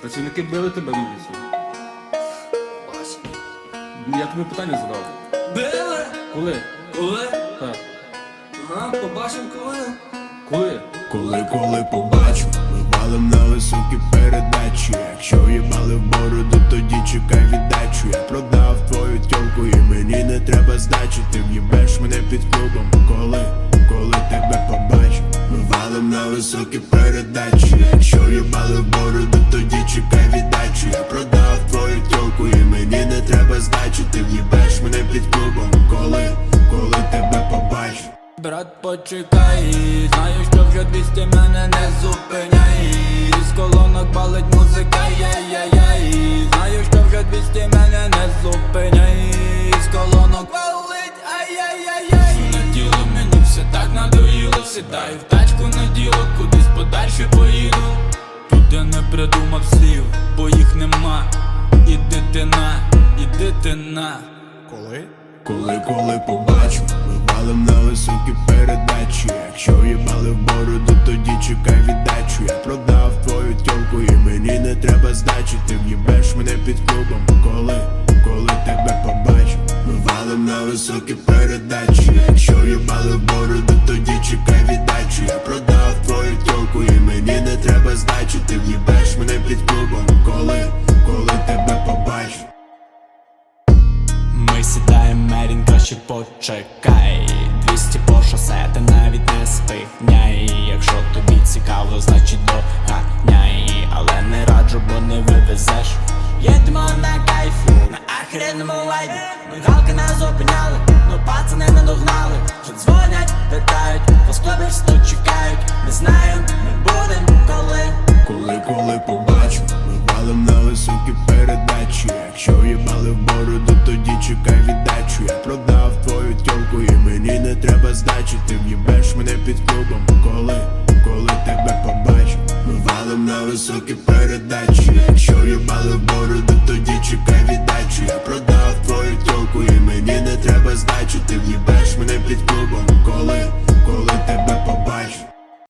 Працівники били тебе на лісу. Бачив. Я тобі питання задав. Били? Коли? Коли? Так. Ага, побачимо коли. Коли? Коли, коли побачу, ми валим на високі передачі. Якщо їбали в бороду, тоді чекай віддачу. Я продав твою тьомку і мені не треба здачі. Ти в'їбеш мене під клубом. Коли, високі передачі. Якщо їбали в бороду, тоді чекай віддачу. Я продав твою тілку і мені не треба здачі. Ти в'їбеш мене під клубом. Коли, коли тебе побачу. Брат, почекай, знаю, що вже Сідаю в тачку на діло, кудись подальше поїду Тут я не придумав слів, бо їх нема Іди ти на, іди ти на Коли? Коли, коли побачу, ми валим на високі передачі. Якщо їбали в бороду, тоді чекай віддачу. Я продав твою тьомку і мені не треба здачі. Ти в'їбеш мене під клубом. Коли, коли тебе побачу, ми валим на високі передачі. Якщо їбали в бороду, краще почекай. 200 по шосе, ти навіть не спиняй. Якщо тобі цікаво, значить доганяй. Але не раджу, бо не вивезеш. Їдемо на кайфі, на ахренному лайві Ми галки не зупиняли, но пацани не догнали. Вже дзвонять, питають, вас клубі тут чекають. Не знаю, ми будем коли. Коли, коли побачу, ми валим на високі передачі. Якщо їбали в бороду, тоді чекай плачу, ти в'їбеш мене під клубом. Коли, коли тебе побачу Валом на високі передачі. Якщо їбали в бороду, тоді чекай від